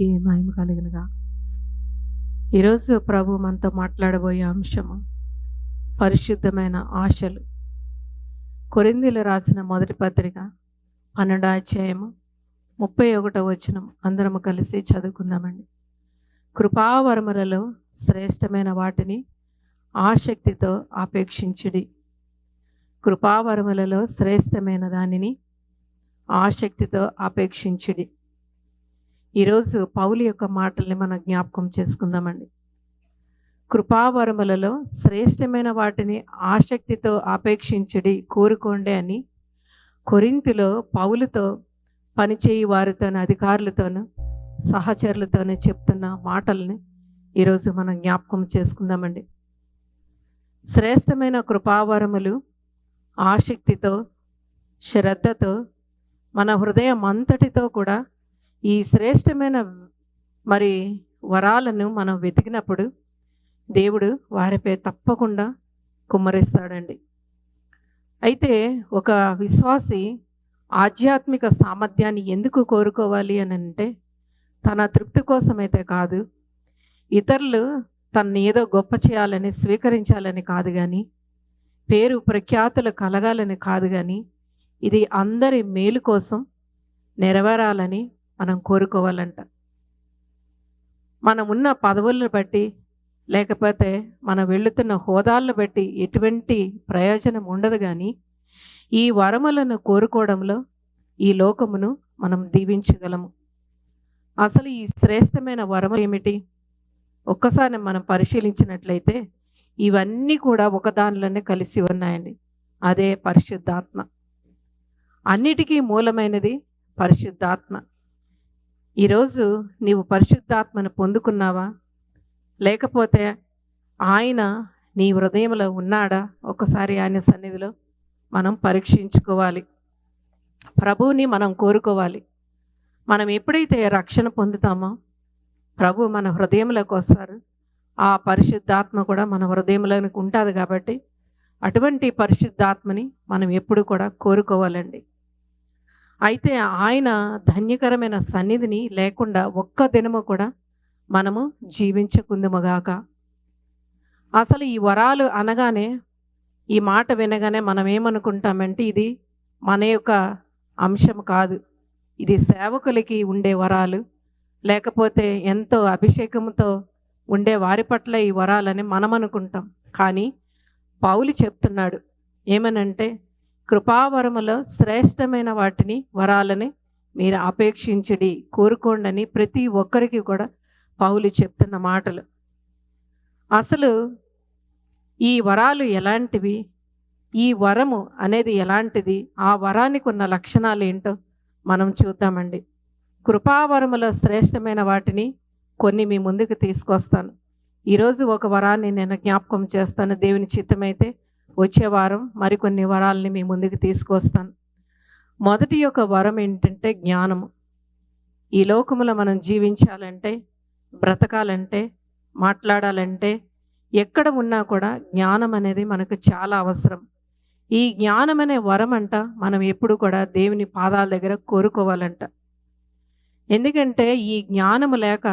నామానికి మహిమ కలిగినగా. ఈరోజు ప్రభు మనతో మాట్లాడబోయే అంశము పరిశుద్ధమైన ఆశలు. కొరిందీలు రాసిన మొదటి పత్రిక పన్నెండో అధ్యాయము ముప్పై ఒకటో వచనం. అందరము కలిసి చదువుకుందామండి. కృపావరములలో శ్రేష్టమైన వాటిని ఆసక్తితో ఆపేక్షించుడి. కృపావరములలో శ్రేష్టమైన దానిని ఆసక్తితో ఆపేక్షించుడి. ఈరోజు పౌలు యొక్క మాటల్ని మనం జ్ఞాపకం చేసుకుందామండి. కృపావరములలో శ్రేష్టమైన వాటిని ఆసక్తితో ఆపేక్షించుడి కోరుకోండి అని కొరింతిలో పౌలుతో పనిచేయి వారితోనూ అధికారులతోనూ సహచరులతోనూ చెప్తున్న మాటల్ని ఈరోజు మనం జ్ఞాపకం చేసుకుందామండి. శ్రేష్టమైన కృపావరములు ఆసక్తితో శ్రద్ధతో మన హృదయం అంతటితో కూడా ఈ శ్రేష్టమైన మరి వరాలను మనం వెతికినప్పుడు దేవుడు వారిపై తప్పకుండా కుమ్మరిస్తాడండి. అయితే ఒక విశ్వాసి ఆధ్యాత్మిక సామర్థ్యాన్ని ఎందుకు కోరుకోవాలి అని అంటే తన తృప్తి కోసమైతే కాదు ఇతరులు తన్ని ఏదో గొప్ప చేయాలని స్వీకరించాలని కాదు కానీ పేరు ప్రఖ్యాతులు కలగాలని కాదు కానీ ఇది అందరి మేలు కోసం నెరవేరాలని మనం కోరుకోవాలంట. మనం ఉన్న పదవులను బట్టి లేకపోతే మనం వెళుతున్న హోదాలను బట్టి ఎటువంటి ప్రయోజనం ఉండదు కానీ ఈ వరములను కోరుకోవడంలో ఈ లోకమును మనం దీవించగలము. అసలు ఈ శ్రేష్టమైన వరము ఏమిటి? ఒక్కసారి మనం పరిశీలించినట్లయితే ఇవన్నీ కూడా ఒకదానిలోనే కలిసి ఉన్నాయండి. అదే పరిశుద్ధాత్మ. అన్నిటికీ మూలమైనది పరిశుద్ధాత్మ. ఈరోజు నీవు పరిశుద్ధాత్మను పొందుకున్నావా? లేకపోతే ఆయన నీ హృదయంలో ఉన్నాడా? ఒకసారి ఆయన సన్నిధిలో మనం పరీక్షించుకోవాలి. ప్రభువుని మనం కోరుకోవాలి. మనం ఎప్పుడైతే రక్షణ పొందుతామో ప్రభు మన హృదయంలోకి వస్తారు. ఆ పరిశుద్ధాత్మ కూడా మన హృదయంలోనికి ఉంటుంది కాబట్టి అటువంటి పరిశుద్ధాత్మని మనం ఎప్పుడు కూడా కోరుకోవాలండి. అయితే ఆయన ధన్యకరమైన సన్నిధిని లేకుండా ఒక్క దినము కూడా మనము జీవించకుందుముగాక. అసలు ఈ వరాలు అనగానే ఈ మాట వినగానే మనం ఏమనుకుంటామంటే ఇది మన యొక్క అంశం కాదు. ఇది సేవకులకి ఉండే వరాలు. లేకపోతే ఎంతో అభిషేకంతో ఉండే వారి పట్ల ఈ వరాలని మనం అనుకుంటాం కానీ పౌలు చెప్తున్నాడు ఏమనంటే కృపావరములో శ్రేష్టమైన వాటిని వరాలని మీరు అపేక్షించడి కోరుకోండి ప్రతి ఒక్కరికి కూడా పౌలు చెప్తున్న మాటలు. అసలు ఈ వరాలు ఎలాంటివి? ఈ వరము అనేది ఎలాంటిది? ఆ వరానికి ఉన్న లక్షణాలు ఏంటో మనం చూద్దామండి. కృపావరములో శ్రేష్టమైన వాటిని కొన్ని మీ ముందుకు తీసుకొస్తాను. ఈరోజు ఒక వరాన్ని నేను జ్ఞాపకం చేస్తాను. దేవుని చిత్తమైతే వచ్చే వారం మరికొన్ని వరాలని మీ ముందుకు తీసుకొస్తాను మొదటి యొక్క వరం ఏంటంటే జ్ఞానము. ఈ లోకములో మనం జీవించాలంటే బ్రతకాలంటే మాట్లాడాలంటే ఎక్కడ ఉన్నా కూడా జ్ఞానం అనేది మనకు చాలా అవసరం. ఈ జ్ఞానం అనే వరం అంట మనం ఎప్పుడు కూడా దేవుని పాదాల దగ్గర కోరుకోవాలంట. ఎందుకంటే ఈ జ్ఞానము లేక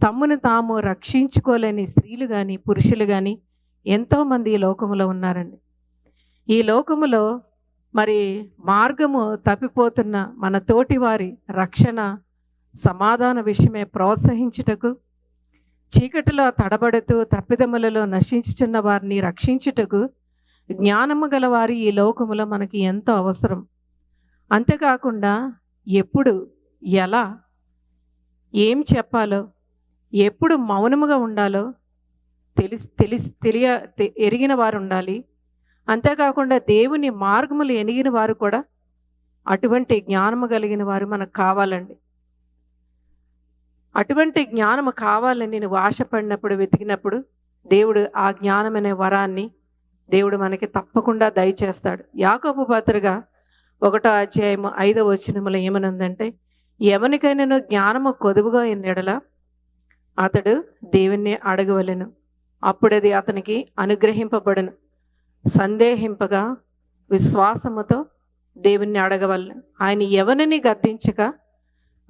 తమ్మును తాము రక్షించుకోలేని స్త్రీలు కానీ పురుషులు కానీ ఎంతోమంది ఈ లోకములో ఉన్నారండి. ఈ లోకములో మరి మార్గము తప్పిపోతున్న మన తోటి వారి రక్షణ సమాధాన విషయమే ప్రోత్సహించుటకు చీకటిలో తడబడుతూ తప్పిదములలో నశించుచున్న వారిని రక్షించుటకు జ్ఞానము గలవారి ఈ లోకములో మనకి ఎంతో అవసరం. అంతేకాకుండా ఎప్పుడు ఎలా ఏం చెప్పాలో ఎప్పుడు మౌనముగా ఉండాలో తెలిసి తెలిసి తెలియ తె- ఎరిగిన వారు ఉండాలి. అంతేకాకుండా దేవుని మార్గములు ఎనిగిన వారు కూడా అటువంటి జ్ఞానము కలిగిన వారు మనకు కావాలండి. అటువంటి జ్ఞానము కావాలని నువ్వు ఆశపడినప్పుడు వెతికినప్పుడు దేవుడు ఆ జ్ఞానం అనే వరాన్ని దేవుడు మనకి తప్పకుండా దయచేస్తాడు. యాకోబు పాత్రగా ఒకటో అధ్యాయము ఐదవ వచనములో ఏమనుందంటే ఎవరికైనాను జ్ఞానము కొదువుగా ఎన్నెడల అతడు దేవుణ్ణి అడగవలెను. అప్పుడది అతనికి అనుగ్రహింపబడను. సందేహింపగా విశ్వాసముతో దేవుణ్ణి అడగవలను. ఆయన ఎవరిని గద్దించక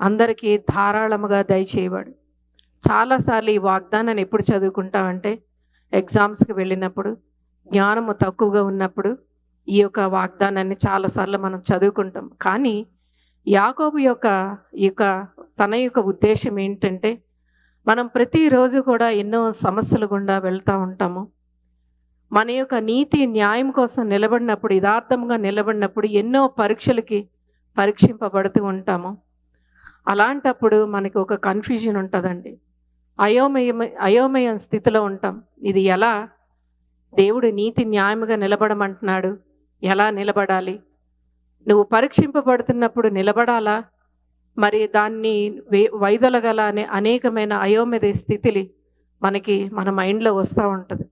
అందరికీ ధారాళముగా దయచేయవాడు చాలాసార్లు ఈ వాగ్దానాన్ని ఎప్పుడు చదువుకుంటామంటే ఎగ్జామ్స్కి వెళ్ళినప్పుడు జ్ఞానము తక్కువగా ఉన్నప్పుడు ఈ యొక్క వాగ్దానాన్ని చాలాసార్లు మనం చదువుకుంటాం. కానీ యాకోబు యొక్క ఈ యొక్క తన యొక్క ఉద్దేశం ఏంటంటే మనం ప్రతిరోజు కూడా ఎన్నో సమస్యలు గుండా వెళ్తూ ఉంటాము. మన యొక్క నీతి న్యాయం కోసం నిలబడినప్పుడు యథార్థంగా నిలబడినప్పుడు ఎన్నో పరీక్షలకి పరీక్షింపబడుతూ ఉంటాము. అలాంటప్పుడు మనకి ఒక కన్ఫ్యూజన్ ఉంటుందండి. అయోమయ అయోమయం స్థితిలో ఉంటాం. ఇది ఎలా? దేవుడు నీతి న్యాయముగా నిలబడమంటున్నాడు. ఎలా నిలబడాలి? నువ్వు పరీక్షింపబడుతున్నప్పుడు నిలబడాలా? మరి దాన్ని వే వైదొలగల అనే అనేకమైన అయోమయ స్థితిని మనకి మన మైండ్లో వస్తూ ఉంటుంది.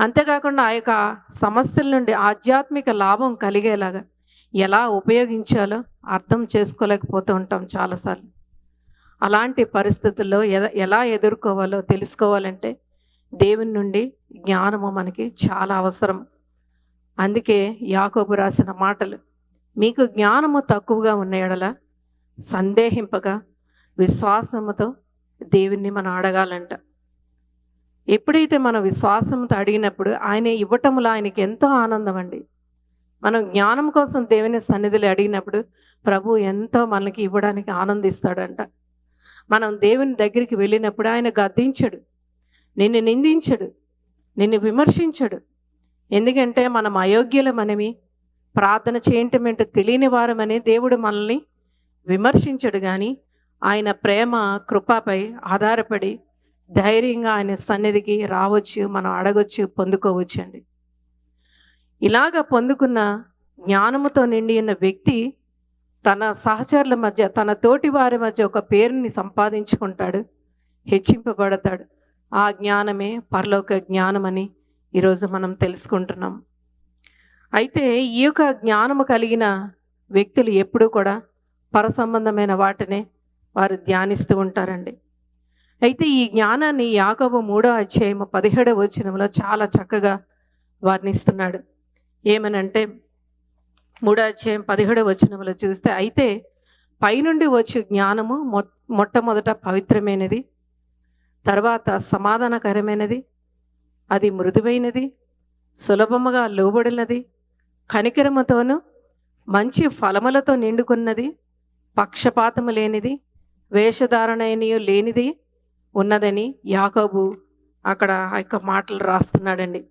అంతేకాకుండా ఆ యొక్క సమస్యల నుండి ఆధ్యాత్మిక లాభం కలిగేలాగా ఎలా ఉపయోగించాలో అర్థం చేసుకోలేకపోతూ ఉంటాం చాలాసార్లు. అలాంటి పరిస్థితుల్లో ఎద ఎలా ఎదుర్కోవాలో తెలుసుకోవాలంటే దేవుని నుండి జ్ఞానము మనకి చాలా అవసరం. అందుకే యాకోబు రాసిన మాటలు మీకు జ్ఞానము తక్కువగా ఉన్న ఎడల సందేహింపగా విశ్వాసముతో దేవుణ్ణి మనం అడగాలంట. ఎప్పుడైతే మనం విశ్వాసంతో అడిగినప్పుడు ఆయన ఇవ్వటంలో ఆయనకి ఎంతో ఆనందం అండి. మనం జ్ఞానం కోసం దేవుని సన్నిధిలో అడిగినప్పుడు ప్రభు ఎంతో మనకి ఇవ్వడానికి ఆనందిస్తాడంట. మనం దేవుని దగ్గరికి వెళ్ళినప్పుడు ఆయన గద్దించడు నిన్ను నిందించడు నిన్ను విమర్శించడు. ఎందుకంటే మనం అయోగ్యులమనమి ప్రార్థన చేయటం ఏంటో తెలియని వారమని దేవుడు మనల్ని విమర్శించడు కానీ ఆయన ప్రేమ కృపపై ఆధారపడి ధైర్యంగా ఆయన సన్నిధికి రావచ్చు మనం అడగొచ్చు పొందుకోవచ్చు అండి ఇలాగ పొందుకున్న జ్ఞానముతో నిండి ఉన్న వ్యక్తి తన సహచరుల మధ్య తన తోటి వారి మధ్య ఒక పేరుని సంపాదించుకుంటాడు హెచ్చింపబడతాడు. ఆ జ్ఞానమే పరలోక జ్ఞానమని ఈరోజు మనం తెలుసుకుంటున్నాం. అయితే ఈ యొక్క జ్ఞానము కలిగిన వ్యక్తులు ఎప్పుడూ కూడా పరసంబంధమైన వాటినే వారు ధ్యానిస్తూ ఉంటారండి. అయితే ఈ జ్ఞానాన్ని యాకబు మూడో అధ్యాయం పదిహేడవ వచనంలో చాలా చక్కగా వర్ణిస్తున్నాడు. ఏమనంటే మూడో అధ్యాయం పదిహేడవ వచనంలో చూస్తే అయితే పైనుండి వచ్చే జ్ఞానము మొ మొట్టమొదట పవిత్రమైనది తర్వాత సమాధానకరమైనది అది మృదువైనది సులభముగా లోబడినది కనికరమతోనూ మంచి ఫలములతో నిండుకున్నది పక్షపాతము లేనిది వేషధారణయనియు లేనిది ఉన్నదని యాకోబు అక్కడ ఆ యొక్క మాటలు రాస్తున్నాడండి.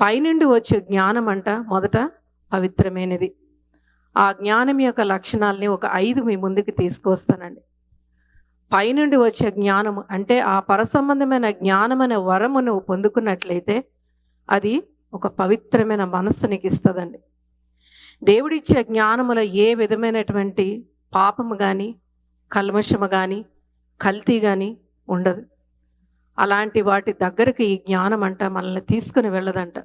పైనుండి వచ్చే జ్ఞానం అంట మొదట పవిత్రమైనది. ఆ జ్ఞానం యొక్క లక్షణాలని ఒక ఐదు మీ ముందుకు తీసుకొస్తానండి. పైనుండి వచ్చే జ్ఞానము అంటే ఆ పరసంబంధమైన జ్ఞానం అనే వరము నువ్వు పొందుకున్నట్లయితే అది ఒక పవిత్రమైన మనస్సు నీకు ఇస్తుందండి దేవుడిచ్చే జ్ఞానములో ఏ విధమైనటువంటి పాపము కానీ కల్మషము కానీ కల్తీ కానీ ఉండదు. అలాంటి వాటి దగ్గరికి ఈ జ్ఞానం అంట మనల్ని తీసుకుని వెళ్ళదంట.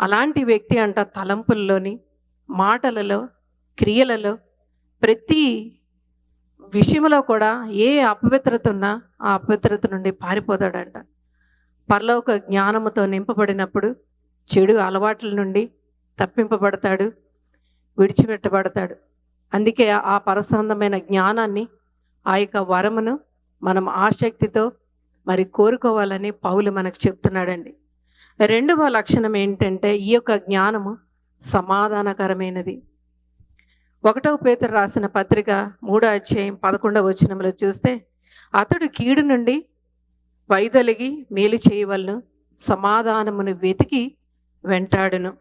అలాంటి వ్యక్తి అంట తలంపుల్లోని మాటలలో క్రియలలో ప్రతి విషయంలో కూడా ఏ అపవిత్రత ఉన్నా ఆ అపవిత్రత నుండి పారిపోతాడంట. పరలోక జ్ఞానముతో నింపబడినప్పుడు చెడు అలవాట్ల నుండి తప్పింపబడతాడు విడిచిపెట్టబడతాడు. అందుకే ఆ పరసందమైన జ్ఞానాన్ని ఆ యొక్క వరమును మనం ఆసక్తితో మరి కోరుకోవాలని పౌలు మనకు చెప్తున్నాడండి. రెండవ లక్షణం ఏంటంటే ఈ యొక్క జ్ఞానము సమాధానకరమైనది. ఒకటవ పేతురు రాసిన పత్రిక మూడో అధ్యాయం పదకొండవ వచనంలో చూస్తే అతడు కీడు నుండి వైదొలిగి మేలు చేయవలను సమాధానమును వెతికి వెంటాడును.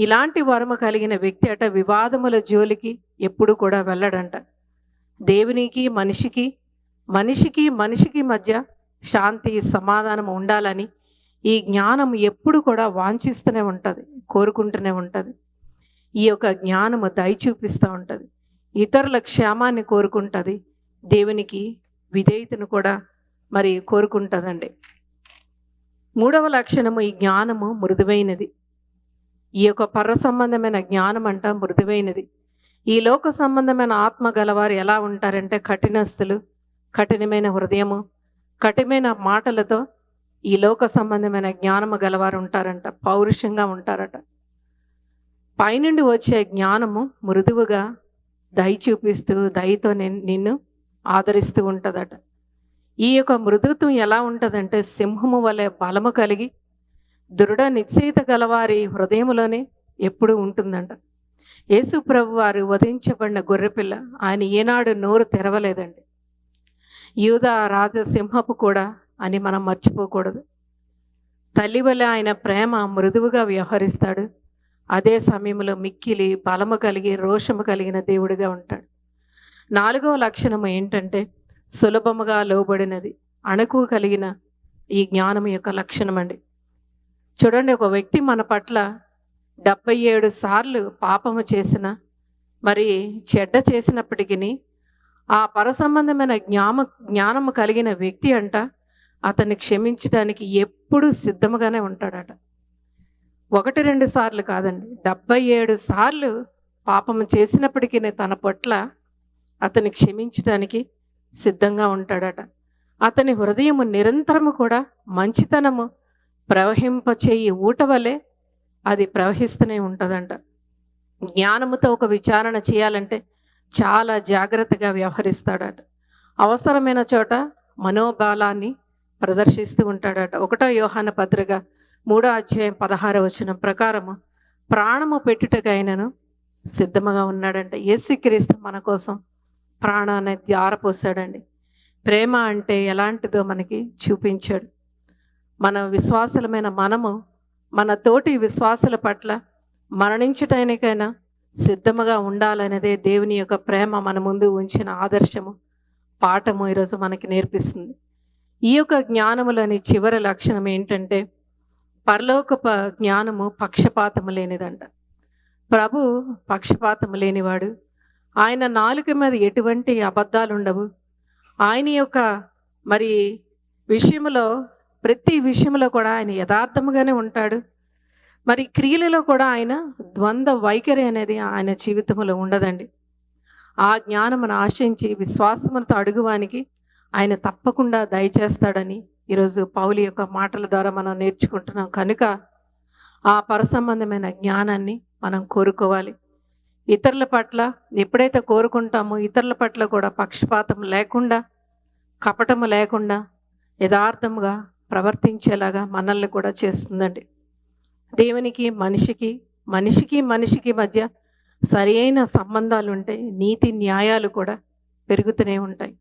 ఇలాంటి వరమ కలిగిన వ్యక్తి అట వివాదముల జోలికి ఎప్పుడు కూడా వెళ్ళడంట. దేవునికి మనిషికి మనిషికి మనిషికి మధ్య శాంతి సమాధానం ఉండాలని ఈ జ్ఞానం ఎప్పుడు కూడా వాంఛిస్తూనే ఉంటుంది కోరుకుంటూనే ఉంటుంది. ఈ యొక్క జ్ఞానము దయ చూపిస్తూ ఉంటుంది. ఇతరుల క్షేమాన్ని కోరుకుంటుంది దేవునికి విధేయతను కూడా మరి కోరుకుంటుందండి. మూడవ లక్షణము ఈ జ్ఞానము మృదువైనది. ఈ యొక్క పర్ర సంబంధమైన జ్ఞానం అంట మృదువైనది. ఈ లోక సంబంధమైన ఆత్మ గలవారు ఎలా ఉంటారంటే కఠినస్తులు కఠినమైన హృదయము కఠినమైన మాటలతో ఈ లోక సంబంధమైన జ్ఞానము గలవారు ఉంటారంట పౌరుషంగా ఉంటారట. పైనుండి వచ్చే జ్ఞానము మృదువుగా దయ చూపిస్తూ దయతో నిన్ను ఆదరిస్తూ ఉంటుందట. ఈ యొక్క మృదుత్వం ఎలా ఉంటుందంటే సింహము వలె బలము కలిగి దృఢ నిశ్చయిత గలవారి హృదయములోనే ఎప్పుడూ ఉంటుందంట. యేసు ప్రభు వారు వధించబడిన గొర్రెపిల్ల ఆయన ఏనాడు నోరు తెరవలేదండి. యూద రాజసింహపు కూడా అని మనం మర్చిపోకూడదు. తల్లి వల్ల ఆయన ప్రేమ మృదువుగా వ్యవహరిస్తాడు. అదే సమయంలో మిక్కిలి బలము కలిగి రోషము కలిగిన దేవుడిగా ఉంటాడు. నాలుగవ లక్షణం ఏంటంటే సులభముగా లోబడినది అణుకు కలిగిన ఈ జ్ఞానం యొక్క లక్షణం అండి చూడండి ఒక వ్యక్తి మన పట్ల డెబ్బై ఏడు సార్లు పాపము చేసిన మరి చెడ్డ చేసినప్పటికీ ఆ పరసంబంధమైన జ్ఞామ జ్ఞానము కలిగిన వ్యక్తి అంట అతన్ని క్షమించడానికి ఎప్పుడూ సిద్ధముగానే ఉంటాడట. ఒకటి రెండు సార్లు కాదండి. డెబ్బై ఏడు సార్లు పాపము చేసినప్పటికీ తన పట్ల అతన్ని క్షమించడానికి సిద్ధంగా ఉంటాడట. అతని హృదయము నిరంతరము కూడా మంచితనము ప్రవహింపచేయి ఊట వలె అది ప్రవహిస్తూనే ఉంటుందంట. జ్ఞానముతో ఒక విచారణ చేయాలంటే చాలా జాగ్రత్తగా వ్యవహరిస్తాడట. అవసరమైన చోట మనోబలాన్ని ప్రదర్శిస్తూ ఉంటాడట. ఒకటో యోహాన పత్రిక మూడో అధ్యాయం పదహార వచనం ప్రకారము ప్రాణము పెట్టుటకైనను సిద్ధముగా ఉన్నాడంట. యేసుక్రీస్తు మన కోసం ప్రాణాన్ని ధ్యారపోసాడండి ప్రేమ అంటే ఎలాంటిదో మనకి చూపించాడు. మన విశ్వాసులమైన మనము మన తోటి విశ్వాసుల పట్ల మరణించటానికైనా సిద్ధముగా ఉండాలనేదే దేవుని యొక్క ప్రేమ మన ముందు ఉంచిన ఆదర్శము పాఠము ఈరోజు మనకి నేర్పిస్తుంది. ఈ యొక్క జ్ఞానములోని చివరి లక్షణం ఏంటంటే పరలోక జ్ఞానము పక్షపాతము లేనిదంట. ప్రభు పక్షపాతము లేనివాడు. ఆయన నాలుక మీద ఎటువంటి అబద్ధాలు ఉండవు ఆయన యొక్క మరి విషయంలో ప్రతి విషయంలో కూడా ఆయన యథార్థముగానే ఉంటాడు. మరి క్రియలలో కూడా ఆయన ద్వంద్వ వైఖరి అనేది ఆయన జీవితంలో ఉండదండి. ఆ జ్ఞానమును ఆశించి విశ్వాసములతో అడుగువానికి ఆయన తప్పకుండా దయచేస్తాడని ఈరోజు పౌలి యొక్క మాటల ద్వారా మనం నేర్చుకుంటున్నాం. కనుక ఆ పరసంబంధమైన జ్ఞానాన్ని మనం కోరుకోవాలి. ఇతరుల పట్ల ఎప్పుడైతే కోరుకుంటామో ఇతరుల పట్ల కూడా పక్షపాతం లేకుండా కపటము లేకుండా యథార్థముగా ప్రవర్తించేలాగా మనల్ని కూడా చేస్తుందండి. దేవునికి మనిషికి మనిషికి మనిషికి మధ్య సరి అయిన సంబంధాలు ఉంటాయి నీతి న్యాయాలు కూడా పెరుగుతూనే ఉంటాయి.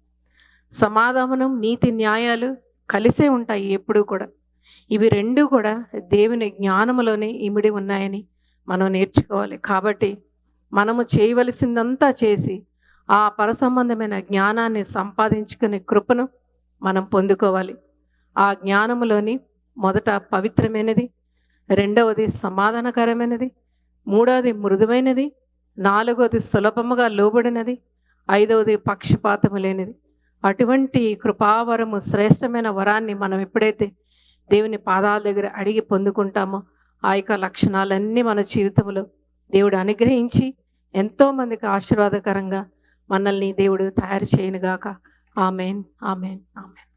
సమాధానం నీతి న్యాయాలు కలిసే ఉంటాయి ఎప్పుడూ కూడా. ఇవి రెండు కూడా దేవుని జ్ఞానములోనే ఇమిడి ఉన్నాయని మనం నేర్చుకోవాలి. కాబట్టి మనము చేయవలసిందంతా చేసి ఆ పరసంబంధమైన జ్ఞానాన్ని సంపాదించుకునే కృపను మనం పొందుకోవాలి. ఆ జ్ఞానములోని మొదట పవిత్రమైనది రెండవది సమాధానకరమైనది మూడవది మృదువైనది నాలుగవది సులభముగా లోబడినది ఐదవది పక్షపాతము లేనిది అటువంటి కృపావరము శ్రేష్టమైన వరాన్ని మనం ఎప్పుడైతే దేవుని పాదాల దగ్గర అడిగి పొందుకుంటామో ఆ యొక్క లక్షణాలన్నీ మన జీవితంలో దేవుడు అనుగ్రహించి ఎంతోమందికి ఆశీర్వాదకరంగా మనల్ని దేవుడు తయారు చేయనుగాక. Amen amen amen.